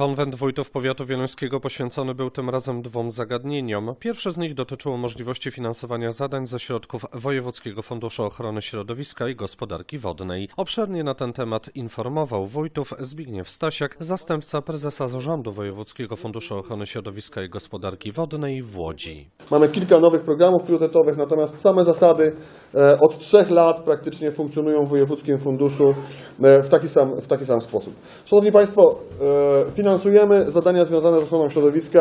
Konwent wójtów powiatu wieluńskiego poświęcony był tym razem dwóm zagadnieniom. Pierwsze z nich dotyczyło możliwości finansowania zadań ze środków Wojewódzkiego Funduszu Ochrony Środowiska i Gospodarki Wodnej. Obszernie na ten temat informował wójtów Zbigniew Stasiak, zastępca prezesa Zarządu Wojewódzkiego Funduszu Ochrony Środowiska i Gospodarki Wodnej w Łodzi. Mamy kilka nowych programów priorytetowych, natomiast same zasady e, od trzech lat praktycznie funkcjonują w Wojewódzkim Funduszu e, w taki sam, w taki sam sposób. Szanowni Państwo, e, finansujemy zadania związane z ochroną środowiska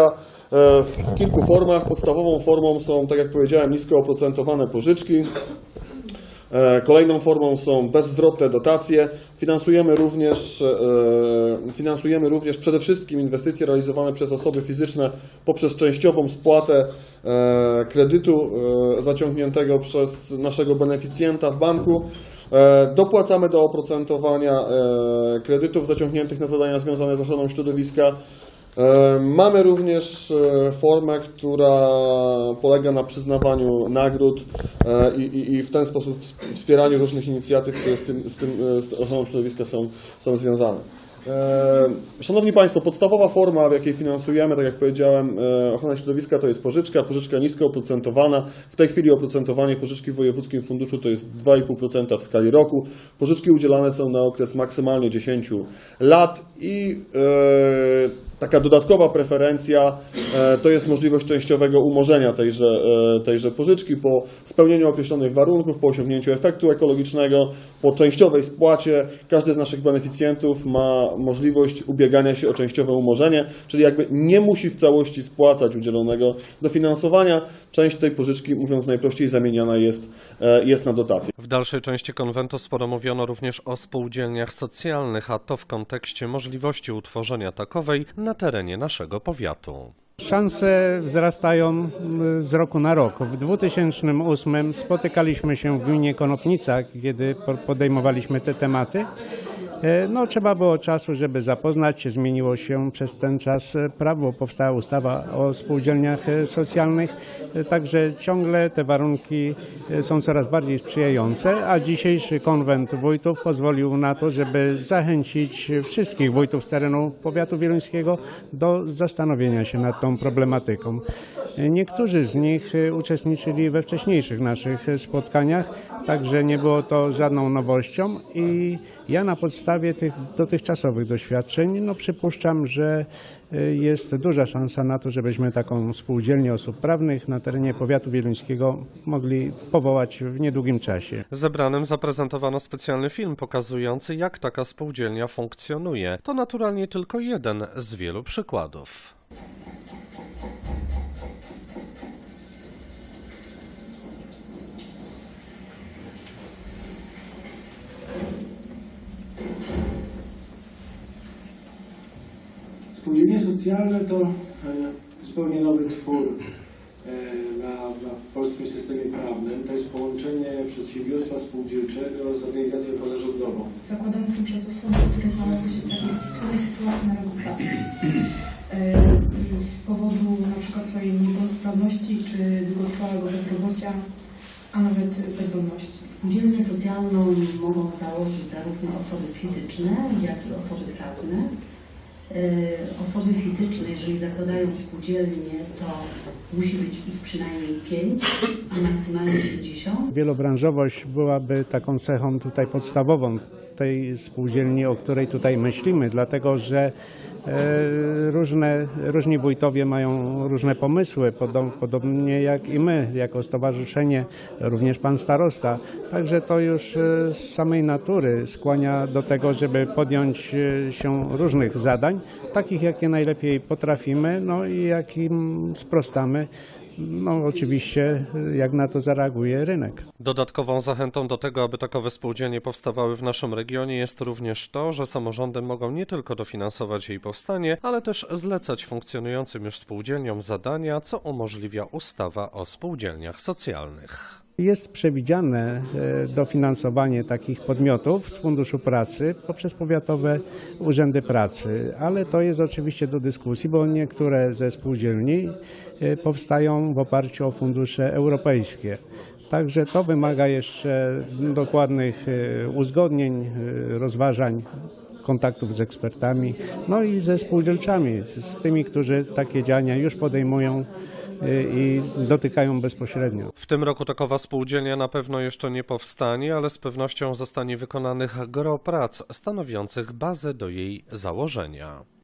e, w kilku formach. Podstawową formą są, tak jak powiedziałem, nisko oprocentowane pożyczki. E, Kolejną formą są bezzwrotne dotacje. Finansujemy również, e, finansujemy również przede wszystkim inwestycje realizowane przez osoby fizyczne poprzez częściową spłatę kredytu zaciągniętego przez naszego beneficjenta w banku. E, Dopłacamy do oprocentowania e, kredytów zaciągniętych na zadania związane z ochroną środowiska. E, Mamy również formę, która polega na przyznawaniu nagród i, i, i w ten sposób ws- wspieraniu różnych inicjatyw, które z tym, z tym z ochroną środowiska są, są związane. E, Szanowni Państwo, podstawowa forma, w jakiej finansujemy, tak jak powiedziałem, e, ochrona środowiska to jest pożyczka, pożyczka nisko oprocentowana. W tej chwili oprocentowanie pożyczki w Wojewódzkim Funduszu to jest 2,5% w skali roku. Pożyczki udzielane są na okres maksymalnie 10 lat i e, Taka dodatkowa preferencja e, to jest możliwość częściowego umorzenia tejże, e, tejże pożyczki po spełnieniu określonych warunków, po osiągnięciu efektu ekologicznego, po częściowej spłacie. Każdy z naszych beneficjentów ma możliwość ubiegania się o częściowe umorzenie, czyli jakby nie musi w całości spłacać udzielonego dofinansowania. Część tej pożyczki, mówiąc najprościej, zamieniana jest, e, jest na dotację. W dalszej części konwentu sporo mówiono również o spółdzielniach socjalnych, a to w kontekście możliwości utworzenia takowej na terenie naszego powiatu. Szanse wzrastają mm, z roku na rok. W 2008 spotykaliśmy się w gminie Konopnica, kiedy po- podejmowaliśmy te tematy. E, No, trzeba było czasu, żeby zapoznać się. Zmieniło się przez ten czas prawo, powstała ustawa o spółdzielniach e, socjalnych, e, także ciągle te warunki są coraz bardziej sprzyjające, a dzisiejszy konwent wójtów pozwolił na to, żeby zachęcić wszystkich wójtów z terenu powiatu wieluńskiego do zastanowienia się nad tą problematyką. Niektórzy z nich uczestniczyli we wcześniejszych naszych spotkaniach, także nie było to żadną nowością i ja na podstawie tych dotychczasowych doświadczeń no, przypuszczam, że e, jest duża szansa na to, żebyśmy taką spółdzielnię osób prawnych na terenie powiatu wieluńskiego mogli powołać w niedługim czasie. Zebranym zaprezentowano specjalny film pokazujący, jak taka spółdzielnia funkcjonuje. To naturalnie tylko jeden z wielu przykładów. Spółdzielnie socjalne to e, zupełnie nowy twór e, na, na polskim systemie prawnym. To jest połączenie przedsiębiorstwa spółdzielczego z organizacją pozarządową. zakładane są przez osoby, które znalazły się w takiej trudnej sytuacji na rynku pracy. E, Z powodu na przykład swojej niepełnosprawności czy długotrwałego bezrobocia, a nawet bezdomności. Spółdzielnię socjalną mogą założyć zarówno osoby fizyczne, jak i osoby prawne. E, Osoby fizyczne, jeżeli zakładają spółdzielnię, to musi być ich przynajmniej 5, a maksymalnie 50. Wielobranżowość byłaby taką cechą tutaj podstawową tej spółdzielni, o której tutaj myślimy, dlatego że e, różne, różni wójtowie mają różne pomysły, podob, podobnie jak i my, jako stowarzyszenie, również pan starosta. Także to już e, z samej natury skłania do tego, żeby podjąć e, się różnych zadań, takich jakie najlepiej potrafimy, no i jakim sprostamy. No oczywiście, jak na to zareaguje rynek. Dodatkową zachętą do tego, aby takowe spółdzielnie powstawały w naszym regionie jest również to, że samorządy mogą nie tylko dofinansować jej powstanie, ale też zlecać funkcjonującym już spółdzielniom zadania, co umożliwia ustawa o spółdzielniach socjalnych. Jest przewidziane e, dofinansowanie takich podmiotów z Funduszu Pracy poprzez powiatowe urzędy pracy, ale to jest oczywiście do dyskusji, bo niektóre ze spółdzielni e, powstają w oparciu o fundusze europejskie. Także to wymaga jeszcze dokładnych e, uzgodnień, e, rozważań kontaktów z ekspertami, no i ze spółdzielczami, z, tymi, którzy takie działania już podejmują y, i dotykają bezpośrednio. W tym roku takowa spółdzielnia na pewno jeszcze nie powstanie, ale z pewnością zostanie wykonanych gro prac stanowiących bazę do jej założenia.